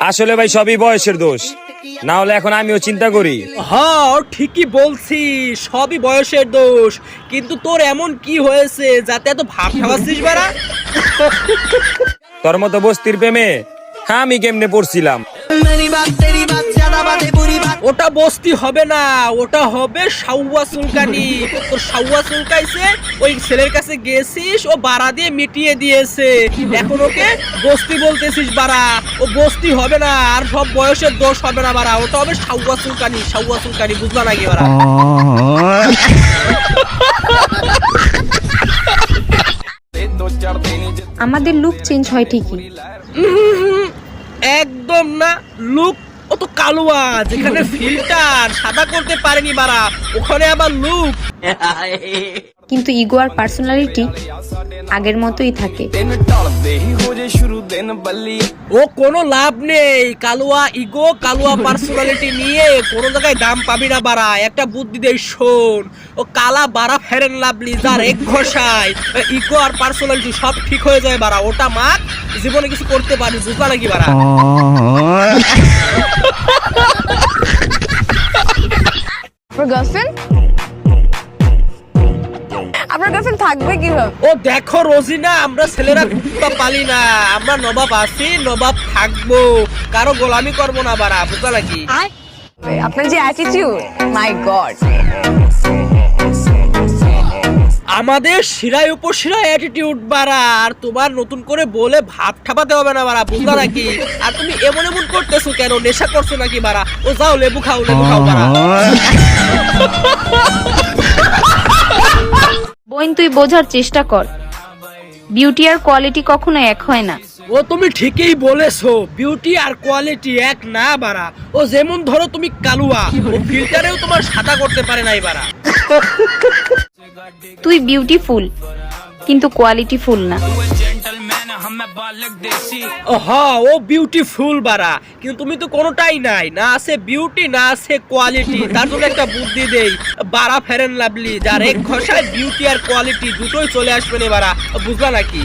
আসলে ভাই সবই বয়সের দোষ। না হলে এখন আমিও চিন্তা করি। হ্যাঁ ঠিকই বলছি সবই বয়সের দোষ। কিন্তু তোর এমন কি হয়েছে যাতে এত ভাব খাওয়াচ্ছিস বাড়া? তোর মতো বস্তির প্রেমে হ্যাঁ আমি কেমনে পড়ছিলাম? ওটা বস্তি হবে না ওটা হবে সাউয়া চুলকানি তোর সাউয়া চুলকাইছে ওই ছেলের কাছে গেছিস ও বাড়া দিয়ে মিটিয়ে দিয়েছে। এখন ওকে বস্তি বলতেছিস বাড়া ও বস্তি হবে না আর সব বয়সের দোষ হবে না বাড়া ওটা হবে সাউয়া চুলকানি সাউয়া চুলকানি বুঝলা নাকি বাড়া? আমাদের লুক চেঞ্জ হয় ঠিকই। একদম না লুক ও তো কালুয়া যেখানে ফিল্টার সাদা করতে পারেনি বাড়া ওখানে আবার লুক কিন্তু ইগো আর পার্সোনালিটি আগের মতোই থাকে। ও কোনো লাভ নেই কালুয়া ইগো কালুয়া পার্সোনালিটি নিয়ে কোনো জায়গায় দাম পাবি না বাড়া একটা বুদ্ধি দেই শোন। ও কালা বাড়া ফেরেন লাভলি যার এক ঘষায় ইগো আর পার্সোনালিটি সব ঠিক হয়ে যায় বাড়া ওটা মাক জীবনে কিছু করতে পারি বুঝলা নাকি বাড়া? আপনার গার্লফ্রেন্ড থাকবে কীভাবে? ও দেখো রোজিনা আমরা ছেলেরা কুত্তা পালি না। আমরা নবাব আছি নবাব থাকব। কারও গোলামি করব না বুঝলা নাকি? আপনার যে অ্যাটিটিউড মাই গড আমাদের শিরায় উপশিরায় অ্যাটিটিউড বাড়া আর তোমার নতুন করে বলে ভাব ঠাপাতে হবে না বাড়া বুঝলা নাকি? আর তুমি এমন এমন করতেছো কেন? নেশা করছ নাকি বাড়া? ও যাও লেবু খাও লেবু খাও বাড়া। বোন তুই বোঝার চেষ্টা কর। বিউটি আর কোয়ালিটি কখনো এক হয় না। ও তুমি ঠিকই বলেছ বিউটি আর কোয়ালিটি এক না বাড়া। ও যেমন ধরো তুমি কালুয়া ও ফিল্টারেও তোমার সাদা করতে পারে নাই বাড়া। তুই বিউটিফুল কিন্তু কোয়ালিটি ফুল না। ও হ্যাঁ ও বিউটিফুল বাড়া। কিন্তু তুমি তো কোনোটাই নাই। না আছে বিউটি না আছে কোয়ালিটি তার জন্য একটা বুদ্ধি দেই। বাড়া ফেরেন লাভলি যার এক ঘষায় বিউটি আর কোয়ালিটি দুটোই চলে আসবে না বাড়া। বুঝলা নাকি?